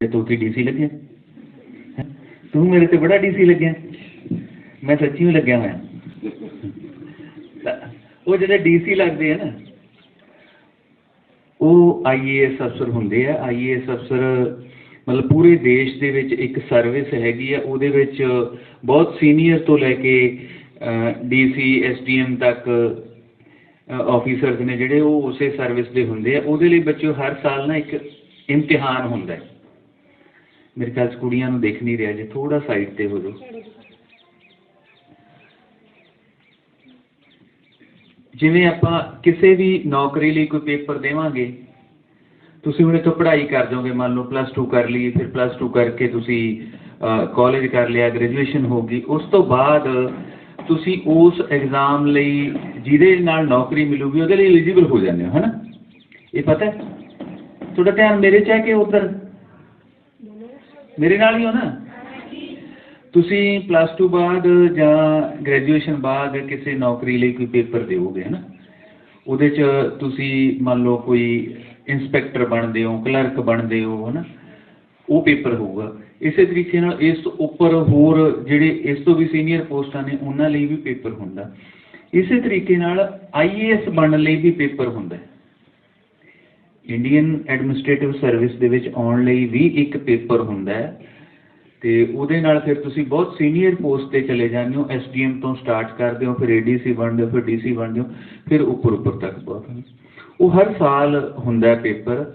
ਤੇ ਤੂੰ ਕੀ ਡੀਸੀ ਲੱਗਿਆ। ਤੂੰ ਮੇਰੇ ਤੇ ਬੜਾ ਡੀਸੀ ਲੱਗਿਆ। ਮੈਂ ਸੱਚੀ ਹੀ ਲੱਗਿਆ ਹੋਇਆ। ਉਹ ਜਿਹੜੇ ਡੀਸੀ ਲੱਗਦੇ ਆ ਨਾ, ਉਹ ਆਈਏਐਸ ਅਫਸਰ ਹੁੰਦੇ ਆ। ਆਈਏਐਸ ਅਫਸਰ ਮਤਲਬ ਪੂਰੇ ਦੇਸ਼ ਦੇ ਵਿੱਚ ਇੱਕ ਸਰਵਿਸ ਹੈਗੀ ਆ। ਉਹਦੇ ਵਿੱਚ ਬਹੁਤ ਸੀਨੀਅਰ ਤੋਂ ਲੈ ਕੇ D C S D M ਤੱਕ ਆਫੀਸਰਸ ਨੇ ਜਿਹੜੇ ਉਹ ਉਸੇ ਸਰਵਿਸ ਦੇ ਹੁੰਦੇ ਆ, ਉਹਦੇ ਲਈ ਬੱਚਿਓ ਹਰ ਸਾਲ ਨਾ ਇੱਕ ਇਮਤਿਹਾਨ ਹੁੰਦਾ ਮੇਰੇ ਖਿਆਲ ਕੁੜੀਆਂ ਨੂੰ ਦੇਖ ਨਹੀਂ ਰਿਹਾ, ਜੇ ਥੋੜਾ ਸਾਈਡ ਤੇ ਹੋ ਜਾਓ ਜਿਵੇਂ ਆਪਾਂ ਕਿਸੇ ਵੀ ਨੌਕਰੀ ਲਈ ਕੋਈ ਪੇਪਰ ਦੇਵਾਂਗੇ, ਤੁਸੀਂ ਹੁਣ ਇੱਥੋਂ ਪੜ੍ਹਾਈ ਕਰ ਜਾਓਗੇ, ਮੰਨ ਲਓ ਪਲੱਸ 2 ਕਰ ਲਈ ਫਿਰ ਪਲੱਸ 2 ਕਰਕੇ ਤੁਸੀਂ ਕਾਲਜ ਕਰ ਲਿਆ ਗ੍ਰੈਜੂਏਸ਼ਨ ਹੋ ਗਈ, ਉਸ ਤੋਂ ਬਾਅਦ ਤੁਸੀਂ ਉਸ ਐਗਜ਼ਾਮ ਲਈ ਜਿਹਦੇ ਨਾਲ ਨੌਕਰੀ ਮਿਲੂਗੀ, ਉਹਦੇ ਲਈ ਐਲੀਜੀਬਲ ਹੋ ਜਾਂਦੇ ਹੋ, ਹਨਾ? ਇਹ ਪਤਾ ਤੁਹਾਡਾ ਧਿਆਨ ਮੇਰੇ 'ਚ ਹੈ ਕਿ ਉਧਰ? ਮੇਰੇ ਨਾਲ ਹੀ ਹੋ ਨਾ? ਤੁਸੀਂ ਪਲੱਸ 2 ਬਾਅਦ ਜਾਂ ਗ੍ਰੈਜੂਏਸ਼ਨ ਬਾਅਦ ਕਿਸੇ ਨੌਕਰੀ ਲਈ ਕੋਈ ਪੇਪਰ ਦਿਓਗੇ, ਹਨਾ? ਉਹਦੇ 'ਚ ਤੁਸੀਂ ਮੰਨ ਲਓ ਕੋਈ ਇੰਸਪੈਕਟਰ ਬਣਦੇ ਹੋ ਕਲਰਕ ਬਣਦੇ ਹੋ, ਹਨਾ? ਉਹ ਪੇਪਰ ਹੋਊਗਾ। ਇਸੇ ਤਰੀਕੇ ਨਾਲ ਇਸ ਤੋਂ ਉੱਪਰ ਹੋਰ ਜਿਹੜੇ ਇਸ ਤੋਂ ਵੀ ਸੀਨੀਅਰ ਪੋਸਟਾਂ ਨੇ, ਉਹਨਾਂ ਲਈ ਵੀ ਪੇਪਰ ਹੁੰਦਾ। ਇਸੇ ਤਰੀਕੇ ਨਾਲ ਆਈਏਐਸ ਬਣਨ ਲਈ ਵੀ ਪੇਪਰ ਹੁੰਦਾ। ਇੰਡੀਅਨ ਐਡਮਿਨਿਸਟ੍ਰੇਟਿਵ ਸਰਵਿਸ ਦੇ ਵਿੱਚ ਆਉਣ ਲਈ ਵੀ ਇੱਕ ਪੇਪਰ ਹੁੰਦਾ ਹੈ। ਤੇ ਉਹਦੇ ਨਾਲ ਫਿਰ ਤੁਸੀਂ ਬਹੁਤ ਸੀਨੀਅਰ ਪੋਸਟ ਤੇ ਚਲੇ ਜਾਂਦੇ ਹੋ। ਐਸਡੀਐਮ ਤੋਂ ਸਟਾਰਟ ਕਰਦੇ ਹੋ, ਫਿਰ ਏਡੀਸੀ ਬਣਦੇ ਹੋ, ਫਿਰ ਡੀਸੀ ਬਣਦੇ ਹੋ, ਫਿਰ ਉੱਪਰ ਉੱਪਰ ਤੱਕ ਬਹੁਤ। ਉਹ ਹਰ ਸਾਲ ਹੁੰਦਾ ਪੇਪਰ।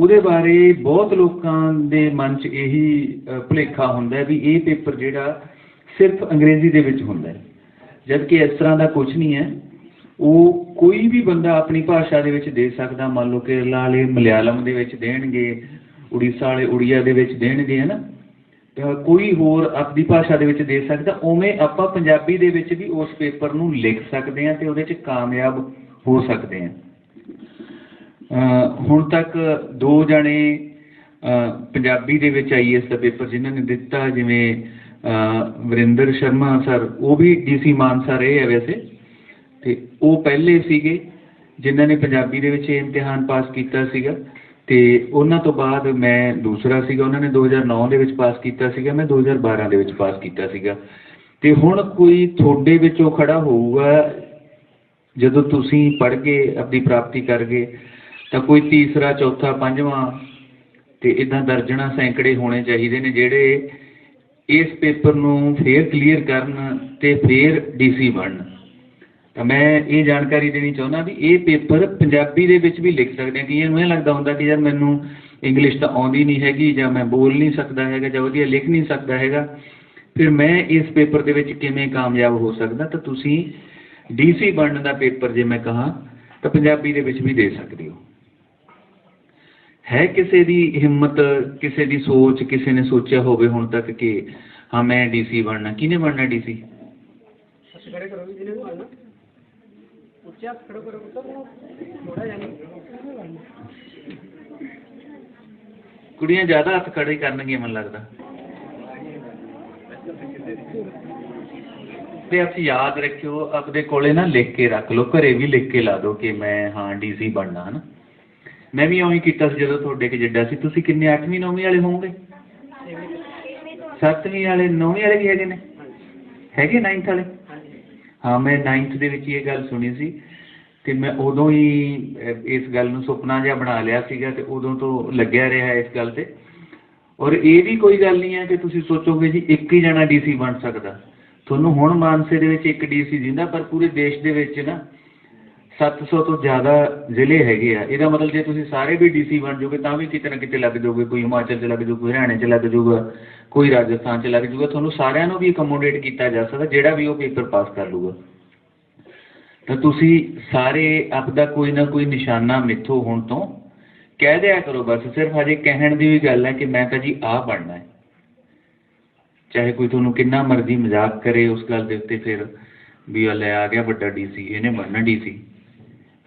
ਉਹਦੇ ਬਾਰੇ ਬਹੁਤ ਲੋਕਾਂ ਦੇ ਮਨ 'ਚ ਇਹੀ ਭੁਲੇਖਾ ਹੁੰਦਾ ਵੀ ਇਹ ਪੇਪਰ ਜਿਹੜਾ ਸਿਰਫ ਅੰਗਰੇਜ਼ੀ ਦੇ ਵਿੱਚ ਹੁੰਦਾ ਹੈ। ਜਦਕਿ ਇਸ ਤਰ੍ਹਾਂ ਦਾ ਕੁਝ ਨਹੀਂ ਹੈ। ਉਹ ਕੋਈ ਵੀ ਬੰਦਾ ਆਪਣੀ ਭਾਸ਼ਾ ਦੇ ਵਿੱਚ ਦੇ ਸਕਦਾ। ਮੰਨ ਲਓ ਕੇਰਲਾ ਵਾਲੇ ਮਲਿਆਲਮ ਦੇ ਵਿੱਚ ਦੇਣਗੇ, ਉੜੀਸਾ ਵਾਲੇ ਉੜੀਆ ਦੇ ਵਿੱਚ ਦੇਣਗੇ, ਹੈ ਨਾ? ਤਾਂ ਕੋਈ ਹੋਰ ਆਪਣੀ ਭਾਸ਼ਾ ਦੇ ਵਿੱਚ ਦੇ ਸਕਦਾ। ਉਵੇਂ ਆਪਾਂ ਪੰਜਾਬੀ ਦੇ ਵਿੱਚ ਵੀ ਉਸ ਪੇਪਰ ਨੂੰ ਲਿਖ ਸਕਦੇ ਹਾਂ ਤੇ ਉਹਦੇ 'ਚ ਕਾਮਯਾਬ ਹੋ ਸਕਦੇ ਹਾਂ। ਹੁਣ ਤੱਕ ਦੋ ਜਣੇ, ਅਹ ਪੰਜਾਬੀ ਦੇ ਵਿੱਚ ਆਈਐਸ ਦਾ ਪੇਪਰ ਜਿਨ੍ਹਾਂ ਨੇ ਦਿੱਤਾ, ਜਿਵੇਂ ਵਰਿੰਦਰ ਸ਼ਰਮਾ ਸਰ, ਉਹ ਵੀ ਡੀਸੀ ਮਾਨਸਾ ਰਹੇ ਆ ਵੈਸੇ। ਤੇ ਉਹ ਪਹਿਲੇ ਸੀਗੇ, ਜਿਨ੍ਹਾਂ ਨੇ ਪੰਜਾਬੀ ਦੇ ਵਿੱਚ ਇਮਤਿਹਾਨ ਪਾਸ ਕੀਤਾ ਸੀਗਾ। ਤੇ ਉਹਨਾਂ ਤੋਂ ਬਾਅਦ ਮੈਂ ਦੂਸਰਾ ਸੀਗਾ, ਉਹਨਾਂ ਨੇ 2009 ਦੇ ਵਿੱਚ ਪਾਸ ਕੀਤਾ ਸੀਗਾ, ਮੈਂ 2012 ਦੇ ਵਿੱਚ ਪਾਸ ਕੀਤਾ ਸੀਗਾ। ਤੇ ਹੁਣ ਕੋਈ ਤੁਹਾਡੇ ਵਿੱਚੋਂ ਖੜਾ ਹੋਊਗਾ, ਜਦੋਂ ਤੁਸੀਂ ਪੜ੍ਹ ਕੇ ਆਪਣੀ ਪ੍ਰਾਪਤੀ ਕਰ ਗਏ ਤਾਂ ਕੋਈ ਤੀਸਰਾ, ਚੌਥਾ, ਪੰਜਵਾਂ ਅਤੇ ਇੱਦਾਂ ਦਰਜਨਾਂ ਸੈਂਕੜੇ ਹੋਣੇ ਚਾਹੀਦੇ ਨੇ ਜਿਹੜੇ ਇਸ ਪੇਪਰ ਨੂੰ ਫਿਰ ਕਲੀਅਰ ਕਰਨ ਅਤੇ ਫਿਰ ਡੀ ਸੀ ਬਣਨ। ਤਾਂ ਮੈਂ ਇਹ ਜਾਣਕਾਰੀ ਦੇਣੀ ਚਾਹੁੰਦਾ ਵੀ ਇਹ ਪੇਪਰ ਪੰਜਾਬੀ ਦੇ ਵਿੱਚ ਵੀ ਲਿਖ ਸਕਦੇ ਆ, ਕਿ ਇਹਨੂੰ ਇਹ ਲੱਗਦਾ ਹੁੰਦਾ ਕਿ ਯਾਰ ਮੈਨੂੰ ਇੰਗਲਿਸ਼ ਤਾਂ ਆਉਂਦੀ ਨਹੀਂ ਹੈਗੀ ਜਾਂ ਮੈਂ ਬੋਲ ਨਹੀਂ ਸਕਦਾ ਹੈਗਾ ਜਾਂ ਵਧੀਆ ਲਿਖ ਨਹੀਂ ਸਕਦਾ ਹੈਗਾ, ਫਿਰ ਮੈਂ ਇਸ ਪੇਪਰ ਦੇ ਵਿੱਚ ਕਿਵੇਂ ਕਾਮਯਾਬ ਹੋ ਸਕਦਾ? ਤਾਂ ਤੁਸੀਂ ਡੀ ਸੀ ਬਣਨ ਦਾ ਪੇਪਰ ਜੇ ਮੈਂ ਕਹਾਂ, ਤਾਂ ਪੰਜਾਬੀ ਦੇ ਵਿੱਚ ਵੀ ਦੇ ਸਕਦੇ ਹੋ। ਹੈ ਕਿਸੇ ਦੀ ਹਿੰਮਤ ਕਿਸੇ ਦੀ ਸੋਚ ਕਿਸੇ ਨੇ ਸੋਚਿਆ ਹੋਵੇ ਹੁਣ ਤੱਕ ਕਿ ਹਾਂ ਮੈਂ ਡੀਸੀ ਬਣਨਾ। ਕਿਹਨੇ ਬਣਨਾ ਡੀਸੀ? ਕੁੜੀਆਂ ਜ਼ਿਆਦਾ ਹੱਥ ਖੜੇ ਕਰਨਗੀਆਂ ਮੈਨੂੰ ਲੱਗਦਾ। ਤੇ ਅਸੀਂ ਯਾਦ ਰੱਖਿਓ ਆਪਦੇ ਕੋਲੇ ਨਾ ਲਿਖ ਕੇ ਰੱਖ ਲਓ ਘਰੇ ਵੀ ਲਿਖ ਕੇ ਲਾ ਦਿਓ ਕਿ ਮੈਂ ਹਾਂ ਡੀ ਸੀ ਬਣਨਾ ਹਨਾ। ਮੈਂ ਵੀ ਉਵੇਂ ਹੀ ਕੀਤਾ ਸੀ ਜਦੋਂ ਤੁਹਾਡੇ ਕੇ ਸੀ। ਤੁਸੀਂ ਕਿੰਨੇ 8ਵੀਂ 9ਵੀਂ ਵਾਲੇ ਹੋਵੋਗੇ? 7ਵੀਂ ਵਾਲੇ 9ਵੀਂ ਵਾਲੇ ਵੀ ਹੈਗੇ ਨੇ? ਹੈਗੇ 9th ਵਾਲੇ? ਹਾਂ, ਮੈਂ 9th ਦੇ ਵਿੱਚ ਇਹ ਗੱਲ ਸੁਣੀ ਸੀ ਤੇ ਮੈਂ ਉਦੋਂ ਹੀ ਇਸ ਗੱਲ ਨੂੰ ਸੁਪਨਾ ਜਿਹਾ ਬਣਾ ਲਿਆ ਸੀਗਾ ਤੇ ਉਦੋਂ ਤੋਂ ਲੱਗਿਆ ਰਿਹਾ ਇਸ ਗੱਲ ਤੇ। ਔਰ ਇਹ ਵੀ ਕੋਈ ਗੱਲ ਨਹੀਂ ਹੈ ਕਿ ਤੁਸੀਂ ਸੋਚੋਗੇ ਜੀ ਇੱਕ ਹੀ ਜਣਾ ਡੀਸੀ ਬਣ ਸਕਦਾ। ਤੁਹਾਨੂੰ ਹੁਣ ਮਾਨਸੇ ਦੇ ਵਿੱਚ ਇੱਕ ਡੀਸੀ ਜਿੰਦਾ ਪਰ ਪੂਰੇ ਦੇਸ਼ ਦੇ ਵਿੱਚ ਨਾ ਸੱਤ ਸੌ ਤੋਂ ਜ਼ਿਆਦਾ ਜ਼ਿਲ੍ਹੇ ਹੈਗੇ ਆ। ਇਹਦਾ ਮਤਲਬ ਜੇ ਤੁਸੀਂ ਸਾਰੇ ਵੀ ਡੀ ਸੀ ਬਣ ਜਾਓਗੇ, ਤਾਂ ਵੀ ਕਿਤੇ ਨਾ ਕਿਤੇ ਲੱਗ ਜਾਓਗੇ। ਕੋਈ ਹਿਮਾਚਲ 'ਚ ਲੱਗ ਜਾਊ ਕੋਈ ਹਰਿਆਣੇ 'ਚ ਲੱਗ ਜਾਊਗਾ, ਕੋਈ ਰਾਜਸਥਾਨ 'ਚ ਲੱਗ ਜਾਊਗਾ। ਤੁਹਾਨੂੰ ਸਾਰਿਆਂ ਨੂੰ ਵੀ ਅਕੋਮੋਡੇਟ ਕੀਤਾ ਜਾ ਸਕਦਾ, ਜਿਹੜਾ ਵੀ ਉਹ ਪੇਪਰ ਪਾਸ ਕਰ ਲੂਗਾ ਤਾਂ ਤੁਸੀਂ ਸਾਰੇ ਆਪਦਾ ਕੋਈ ਨਾ ਕੋਈ ਨਿਸ਼ਾਨਾ ਮਿੱਥੋ ਹੁਣ ਤੋਂ ਕਹਿ ਦਿਆ ਕਰੋ, ਬਸ ਸਿਰਫ ਹਜੇ ਕਹਿਣ ਦੀ ਵੀ ਗੱਲ ਹੈ ਕਿ ਮੈਂ ਤਾਂ ਜੀ ਆਹ ਬਣਨਾ ਹੈ। ਚਾਹੇ ਕੋਈ ਤੁਹਾਨੂੰ ਕਿੰਨਾ ਮਰਜ਼ੀ ਮਜ਼ਾਕ ਕਰੇ ਉਸ ਗੱਲ ਦੇ ਉੱਤੇ ਫਿਰ ਵੀ ਉਹ ਲੈ ਆ ਗਿਆ ਵੱਡਾ ਡੀਸੀ ਇਹਨੇ ਬਣਨਾ ਡੀਸੀ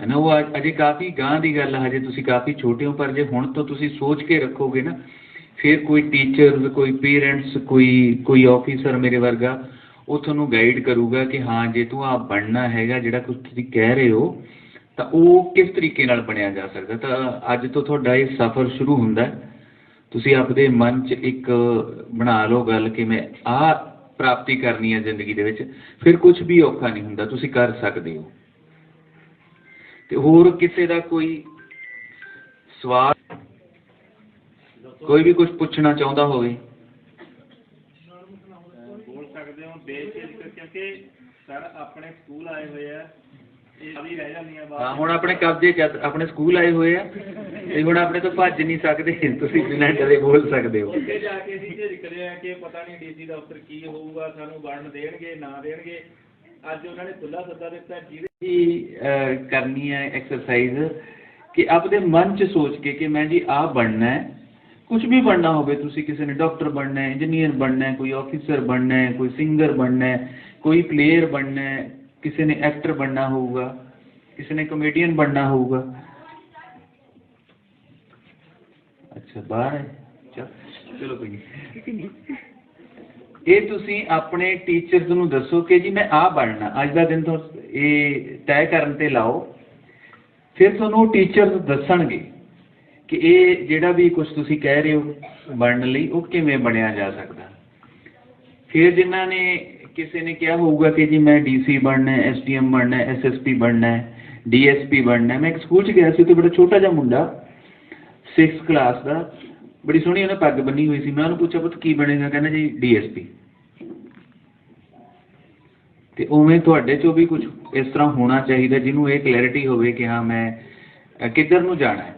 ਹੈ ਨਾ, ਉਹ ਅ- ਅਜੇ ਕਾਫੀ ਗਾਂ ਦੀ ਗੱਲ ਹਜੇ ਤੁਸੀਂ ਕਾਫੀ ਛੋਟੇ ਹੋ, ਪਰ ਜੇ ਹੁਣ ਤੋਂ ਤੁਸੀਂ ਸੋਚ ਕੇ ਰੱਖੋਗੇ ਨਾ, ਫਿਰ ਕੋਈ ਟੀਚਰ ਕੋਈ ਪੇਰੈਂਟਸ ਕੋਈ ਕੋਈ ਆਫੀਸਰ ਮੇਰੇ ਵਰਗਾ, ਉਹ ਤੁਹਾਨੂੰ ਗਾਈਡ ਕਰੂਗਾ ਕਿ ਹਾਂ, ਜੇ ਤੂੰ ਆ ਬਣਨਾ ਹੈਗਾ ਜਿਹੜਾ ਕੁਝ ਤੁਸੀਂ ਕਹਿ ਰਹੇ ਹੋ, ਤਾਂ ਉਹ ਕਿਸ ਤਰੀਕੇ ਨਾਲ ਬਣਿਆ ਜਾ ਸਕਦਾ? ਤਾਂ ਅੱਜ ਤੋਂ ਤੁਹਾਡਾ ਇਹ ਸਫ਼ਰ ਸ਼ੁਰੂ ਹੁੰਦਾ ਤੁਸੀਂ ਆਪਦੇ ਮਨ 'ਚ ਇੱਕ ਬਣਾ ਲਓ ਗੱਲ ਕਿ ਮੈਂ ਆਹ ਪ੍ਰਾਪਤੀ ਕਰਨੀ ਹੈ ਜ਼ਿੰਦਗੀ ਦੇ ਵਿੱਚ, ਫਿਰ ਕੁਝ ਵੀ ਔਖਾ ਨਹੀਂ ਹੁੰਦਾ, ਤੁਸੀਂ ਕਰ ਸਕਦੇ ਹੋ। ਤੇ ਹੋਰ ਕਿਸੇ ਦਾ ਕੋਈ ਸਵਾਲ? ਕੋਈ ਵੀ ਕੁਝ ਪੁੱਛਣਾ ਚਾਹੁੰਦਾ ਹੋਵੇ। ਬੋਲ ਸਕਦੇ ਹੋ ਬੇਝਿਜਕ ਕਿਉਂਕਿ ਸਰ ਆਪਣੇ ਸਕੂਲ ਆਏ ਹੋਏ ਆ ਇਹ ਵੀ ਰਹਿ ਜਾਂਦੀਆਂ ਬਾਅਦ ਹਾਂ ਹੁਣ ਆਪਣੇ ਕਬਜ਼ੇ ਚ ਆ- ਆਪਣੇ ਸਕੂਲ ਆਏ ਹੋਏ ਆ ਤੇ ਹੁਣ ਆਪਣੇ ਤੋਂ ਭੱਜ ਨਹੀਂ ਸਕਦੇ ਤੁਸੀਂ ਬਿਨਾਂ ਡਰੇ ਬੋਲ ਸਕਦੇ ਹੋ। ਉੱਥੇ ਜਾ ਕੇ ਅਸੀਂ ਝਿਜਕ ਰਹੇ ਆ ਕਿ ਪਤਾ ਨਹੀਂ ਡੀਸੀ ਦਾ ਅਫਸਰ ਕੀ ਹੋਊਗਾ ਸਾਨੂੰ ਬਣਨ ਦੇਣਗੇ ਨਾ ਦੇਣਗੇ। ਅੱਜ ਉਹਨਾਂ ਨੇ ਖੁੱਲਾ ਸੱਦਾ ਦਿੱਤਾ ਜਿਹਦੇ ਕੀ ਅਹ, ਕਰਨੀ ਹੈ ਐਕਸਰਸਾਈਜ਼ ਕਿ ਆਪਦੇ ਮਨ ਚ ਸੋਚ ਕੇ ਕਿ ਮੈਂ ਜੀ ਆਹ ਬਣਨਾ ਹੈ ਕੁਝ ਵੀ ਬਣਨਾ ਹੋਵੇ ਤੁਸੀਂ ਕਿਸੇ ਨੇ ਡਾਕਟਰ ਬਣਨਾ ਹੈ ਇੰਜੀਨੀਅਰ ਬਣਨਾ ਹੈ ਕੋਈ ਆਫੀਸਰ ਬਣਨਾ ਹੈ ਕੋਈ ਸਿੰਗਰ ਬਣਨਾ ਹੈ ਕੋਈ ਪਲੇਅਰ ਬਣਨਾ ਹੈ ਕਿਸੇ ਨੇ ਐਕਟਰ ਬਣਨਾ ਹੋਊਗਾ ਕਿਸੇ ਨੇ ਕਮੇਡੀਅਨ ਬਣਨਾ ਹੋਊਗਾ ਅੱਛਾ ਬਾਹਰ ਹੈ ਚੱਲ ਚਲੋ ਕੋਈ ਨਹੀਂ ਇਹ ਤੁਸੀਂ ਆਪਣੇ ਟੀਚਰਸ ਨੂੰ ਦੱਸੋ ਕਿ ਜੀ ਮੈਂ ਆਹ ਬਣਨਾ, ਅੱਜ ਦਾ ਦਿਨ ਤੋਂ ਇਹ ਤੈਅ ਕਰਨ ਤੇ ਲਾਓ। ਫਿਰ ਤੁਹਾਨੂੰ ਟੀਚਰਸ ਦੱਸਣਗੇ ਕਿ ਇਹ ਜਿਹੜਾ ਵੀ ਕੁਝ ਤੁਸੀਂ ਕਹਿ ਰਹੇ ਹੋ ਬਣਨ ਲਈ, ਉਹ ਕਿਵੇਂ ਬਣਿਆ ਜਾ ਸਕਦਾ। ਫਿਰ ਜਿਨ੍ਹਾਂ ਨੇ ਕਿਸੇ ਨੇ ਕਿਹਾ ਹੋਊਗਾ ਕਿ ਜੀ ਮੈਂ ਡੀਸੀ ਬਣਨਾ ਹੈ ਐਸਡੀਐਮ ਬਣਨਾ ਹੈ ਐਸਐਸਪੀ ਬਣਨਾ ਹੈ ਡੀਐਸਪੀ ਬਣਨਾ ਮੈਂ ਇੱਕ ਸਕੂਲ 'ਚ ਗਿਆ ਸੀ, ਉੱਥੇ ਬੜਾ ਛੋਟਾ ਜਿਹਾ ਮੁੰਡਾ 6th ਕਲਾਸ ਦਾ। ਬੜੀ ਸੋਹਣੀ ਉਹਨੇ ਪੱਗ ਬੰਨੀ ਹੋਈ ਸੀ। ਮੈਂ ਉਹਨੂੰ ਪੁੱਛਿਆ, ਪੁੱਤ, ਕੀ ਬਣੇਗਾ? ਕਹਿੰਦਾ ਜੀ ਡੀਐਸਪੀ ਤੇ ਉਵੇਂ ਤੁਹਾਡੇ ਚੋਂ ਵੀ ਕੁਝ ਇਸ ਤਰ੍ਹਾਂ ਹੋਣਾ ਚਾਹੀਦਾ, ਜਿਹਨੂੰ ਇਹ ਕਲੈਰਿਟੀ ਹੋਵੇ ਕਿ ਹਾਂ, ਮੈਂ ਕਿੱਧਰ ਨੂੰ ਜਾਣਾ ਹੈ।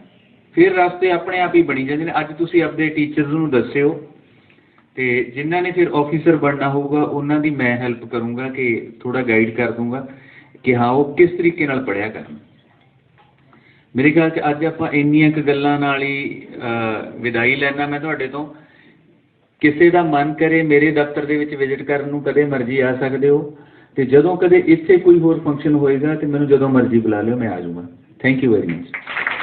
ਫਿਰ ਰਸਤੇ ਆਪਣੇ ਆਪ ਹੀ ਬਣੀ ਜਾਂਦੇ ਨੇ। ਅੱਜ ਤੁਸੀਂ ਆਪਣੇ ਟੀਚਰਸ ਨੂੰ ਦੱਸਿਓ ਤੇ ਜਿਨ੍ਹਾਂ ਨੇ ਫਿਰ ਆਫੀਸਰ ਬਣਨਾ ਹੋਊਗਾ, ਉਹਨਾਂ ਦੀ ਮੈਂ ਹੈਲਪ ਕਰੂੰਗਾ ਕਿ ਥੋੜਾ ਗਾਈਡ ਕਰ ਦੂੰਗਾ ਕਿ ਹਾਂ, ਉਹ ਕਿਸ ਤਰੀਕੇ ਨਾਲ ਪੜਿਆ ਕਰਨ। ਮੇਰੇ ਖਿਆਲ 'ਚ ਅੱਜ ਆਪਾਂ ਇੰਨੀਆਂ ਕੁ ਗੱਲਾਂ ਨਾਲ ਹੀ ਵਿਦਾਈ ਲੈਂਦਾ ਮੈਂ ਤੁਹਾਡੇ ਤੋਂ। ਕਿਸੇ ਦਾ ਮਨ ਕਰੇ ਮੇਰੇ ਦਫ਼ਤਰ ਦੇ ਵਿੱਚ ਵਿਜ਼ਿਟ ਕਰਨ ਨੂੰ ਕਦੇ ਮਰਜ਼ੀ ਆ ਸਕਦੇ ਹੋ। ਅਤੇ ਜਦੋਂ ਕਦੇ ਇੱਥੇ ਕੋਈ ਹੋਰ ਫੰਕਸ਼ਨ ਹੋਏਗਾ ਤੇ ਮੈਨੂੰ ਜਦੋਂ ਮਰਜ਼ੀ ਬੁਲਾ ਲਿਓ, ਮੈਂ ਆ ਜੂੰਗਾ ਥੈਂਕ ਯੂ ਵੈਰੀ ਮਚ